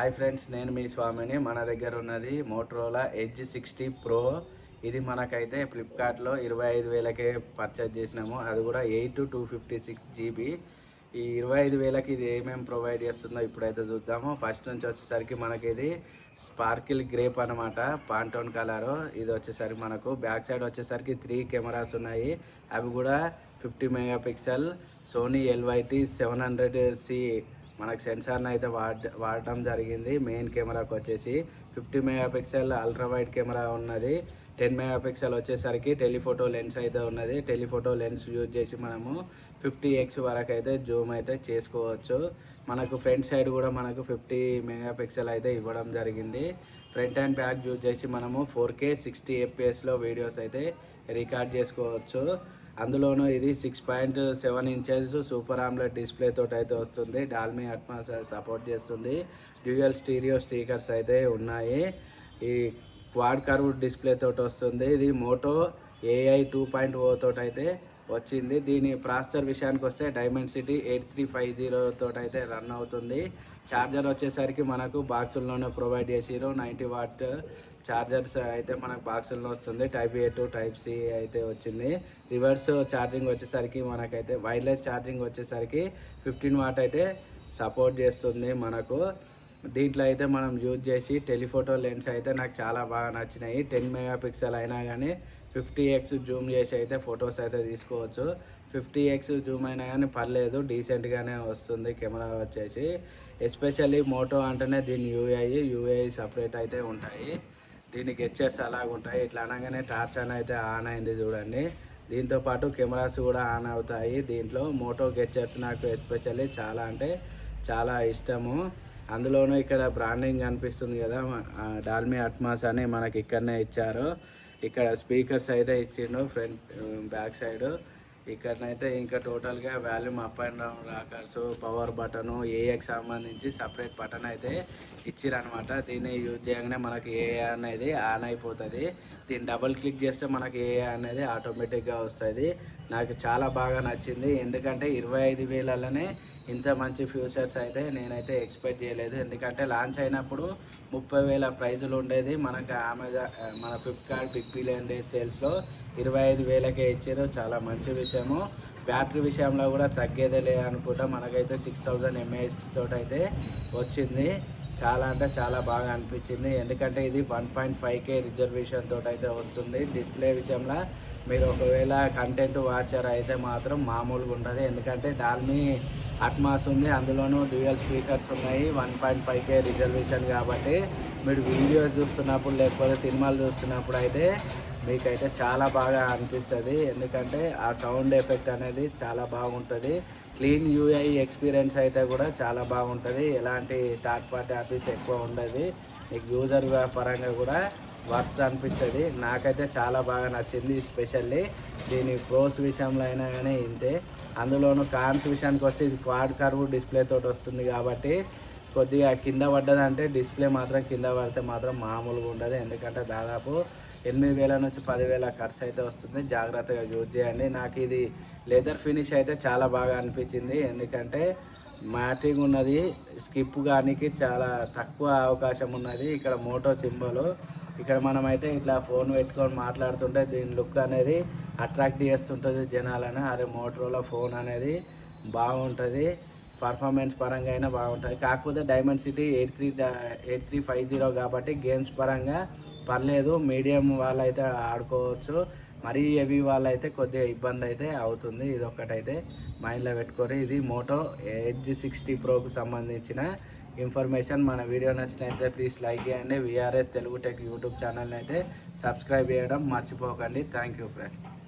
Hi friends నేను మీ స్వామిని. మన దగ్గర ఉన్నది మోటరోలా ఎడ్జ్ సిక్స్టీ ప్రో ఇది మనకైతే ఫ్లిప్కార్ట్లో ఇరవై ఐదు వేలకే పర్చేజ్ చేసినాము. అది కూడా eight two fifty six GB ఈ ఇరవై ఐదు వేలకి ఇది ఏమేమి ప్రొవైడ్ చేస్తుందో ఇప్పుడైతే చూద్దాము. ఫస్ట్ నుంచి వచ్చేసరికి మనకి ఇది స్పార్కిల్ గ్రేప్ అనమాట పాంటోన్ కలరు ఇది వచ్చేసరికి మనకు బ్యాక్ సైడ్ వచ్చేసరికి త్రీ కెమెరాస్ ఉన్నాయి. అవి కూడా fifty mega pixel Sony LYT seven hundred C మనకు సెన్సార్ని అయితే వాడ వాడటం జరిగింది. మెయిన్ కెమెరాకి వచ్చేసి fifty mega pixel ultra wide camera ఉన్నది. టెన్ మెగా పిక్సెల్ వచ్చేసరికి టెలిఫోటో లెన్స్ అయితే ఉన్నది. టెలిఫోటో లెన్స్ యూజ్ చేసి మనము ఫిఫ్టీ ఎక్స్ వరకు అయితే జూమ్ అయితే చేసుకోవచ్చు. మనకు ఫ్రంట్ సైడ్ కూడా మనకు ఫిఫ్టీ మెగా పిక్సెల్ అయితే ఇవ్వడం జరిగింది. ఫ్రంట్ అండ్ బ్యాక్ యూజ్ చేసి మనము ఫోర్ కే సిక్స్టీ ఎఫ్పిఎస్లో వీడియోస్ అయితే రికార్డ్ చేసుకోవచ్చు. అందులోనూ ఇది six point seven inches super AMOLED display తోటి అయితే వస్తుంది. డాల్మీ అట్మాస్ సపోర్ట్ చేస్తుంది. డ్యూయల్ స్టీరియో స్టీకర్స్ అయితే ఉన్నాయి. ఈ క్వాడ్ కర్వ్ డిస్ప్లే తోటి వస్తుంది. ఇది Moto AI two point O అయితే వచ్చింది. దీని ప్రాసెసర్ విషయానికి వస్తే Dimensity eight three five zero తోటి అయితే రన్ అవుతుంది. ఛార్జర్ వచ్చేసరికి మనకు బాక్సుల్లోనే ప్రొవైడ్ చేసిరు నైంటీ వాట్ ఛార్జర్స్ అయితే మనకు బాక్సుల్లో వస్తుంది. Type A to type C అయితే వచ్చింది. రివర్స్ ఛార్జింగ్ వచ్చేసరికి మనకైతే వైర్లెస్ ఛార్జింగ్ వచ్చేసరికి ఫిఫ్టీన్ వాట్ అయితే సపోర్ట్ చేస్తుంది మనకు. దీంట్లో అయితే మనం యూజ్ చేసి టెలిఫోటో లెన్స్ అయితే నాకు చాలా బాగా నచ్చినాయి. టెన్ మెగా పిక్సెల్ అయినా కానీ ఫిఫ్టీ ఎక్స్ జూమ్ చేసి అయితే ఫొటోస్ అయితే తీసుకోవచ్చు. ఫిఫ్టీ ఎక్స్ జూమ్ అయినా కానీ పర్లేదు డీసెంట్గానే వస్తుంది కెమెరా వచ్చేసి. ఎస్పెషల్లీ మోటో అంటేనే దీని యూఐ యూఐ సపరేట్ అయితే ఉంటాయి. దీని గెచ్చర్స్ అలాగుంటాయి ఇట్లా అనగానే టార్చ్ అని అయితే ఆన్ అయింది చూడండి. దీంతో పాటు కెమెరాస్ కూడా ఆన్ అవుతాయి. దీంట్లో మోటో గెచ్చర్స్ నాకు ఎస్పెషల్లీ చాలా అంటే చాలా ఇష్టము. అందులోనూ ఇక్కడ బ్రాండింగ్ కనిపిస్తుంది కదా డాల్మీ అట్మాస్ అని మనకి ఇక్కడనే ఇచ్చారు. ఇక్కడ స్పీకర్స్ అయితే ఇచ్చిండు ఫ్రంట్ బ్యాక్ సైడ్. ఇక్కడనైతే ఇంకా టోటల్గా volume up and down rockers power button ఏఏకి సంబంధించి సపరేట్ బటన్ అయితే ఇచ్చిరనమాట దీన్ని యూజ్ చేయగానే మనకి ఏఐ అనేది ఆన్ అయిపోతుంది. దీన్ని డబుల్ క్లిక్ చేస్తే మనకి ఏఐ అనేది ఆటోమేటిక్గా వస్తుంది. నాకు చాలా బాగా నచ్చింది. ఎందుకంటే ఇరవై ఐదు వేలలోనే ఇంత మంచి ఫ్యూచర్స్ అయితే నేనైతే ఎక్స్పెక్ట్ చేయలేదు. ఎందుకంటే లాంచ్ అయినప్పుడు ముప్పై వేల ప్రైజులు ఉండేది మనకు అమెజాన్ మన ఫ్లిప్కార్ట్ బిగ్ బిలియన్ డేస్ సేల్స్లో ఇరవై ఐదు వేలకే ఇచ్చారు. చాలా మంచి విషయము. బ్యాటరీ విషయంలో కూడా తగ్గేదే లే అనుకుంటా. మనకైతే సిక్స్ థౌజండ్ ఎంఏహెచ్ తోటి అయితే వచ్చింది. చాలా అంటే చాలా బాగా అనిపించింది. ఎందుకంటే ఇది one point five K resolution తోటి అయితే వస్తుంది. డిస్ప్లే విషయంలో మీరు ఒకవేళ కంటెంట్ వాచర్ అయితే మాత్రం మామూలుగా ఉంటుంది ఎందుకంటే దాని అట్మాస్ ఉంది. అందులోనూ డ్యూయల్ స్పీకర్స్ ఉన్నాయి. One point five K resolution కాబట్టి మీరు వీడియోస్ చూస్తున్నప్పుడు లేకపోతే సినిమాలు చూస్తున్నప్పుడు అయితే మీకైతే చాలా బాగా అనిపిస్తుంది. ఎందుకంటే ఆ సౌండ్ ఎఫెక్ట్ అనేది చాలా బాగుంటుంది. క్లీన్ యూఐ ఎక్స్పీరియన్స్ అయితే కూడా చాలా బాగుంటుంది. ఎలాంటి థర్డ్ పార్టీ ఆఫీస్ ఎక్కువ ఉండదు. మీకు యూజర్ పరంగా కూడా వర్త్ అనిపిస్తుంది. నాకైతే చాలా బాగా నచ్చింది స్పెషల్లీ దీని ప్రోస్ విషయంలో అయినా కానీ ఇంతే. అందులోనూ కాన్స్ విషయానికి వస్తే ఇది క్వాడ్ కర్వ్ డిస్ప్లే తోటి వస్తుంది కాబట్టి కొద్దిగా కింద పడ్డదంటే డిస్ప్లే మాత్రం కింద పడితే మాత్రం మామూలుగా ఉండదు. ఎందుకంటే దాదాపు ఎనిమిది వేల నుంచి పదివేల ఖర్చు అయితే వస్తుంది. జాగ్రత్తగా యూజ్ చేయండి. నాకు ఇది లెదర్ ఫినిష్ అయితే చాలా బాగా అనిపించింది. ఎందుకంటే మ్యాటింగ్ ఉన్నది స్కిప్ కానికి చాలా తక్కువ అవకాశం ఉన్నది. ఇక్కడ మోటో సింబల్. ఇక్కడ మనమైతే ఇట్లా ఫోన్ పెట్టుకొని మాట్లాడుతుంటే దీని లుక్ అనేది అట్రాక్ట్ చేస్తుంటుంది జనాలని. అరే మోటోలో ఫోన్ అనేది బాగుంటుంది. పర్ఫార్మెన్స్ పరంగా అయినా బాగుంటుంది కాకపోతే Dimensity eight three eight three five zero కాబట్టి గేమ్స్ పరంగా పర్లేదు. మీడియం వాళ్ళైతే ఆడుకోవచ్చు. మరీ హెవీ వాళ్ళైతే కొద్దిగా ఇబ్బంది అయితే అవుతుంది. ఇది ఒక్కటైతే మైండ్లో పెట్టుకొని ఇది మోటో ఎడ్జ్ సిక్స్టీ ప్రోకు సంబంధించిన ఇన్ఫర్మేషన్. మన వీడియో నచ్చినైతే ప్లీజ్ లైక్ చేయండి. విఆర్ఎస్ తెలుగు టెక్ యూట్యూబ్ ఛానల్ని అయితే సబ్స్క్రైబ్ చేయడం మర్చిపోకండి. Thank you friend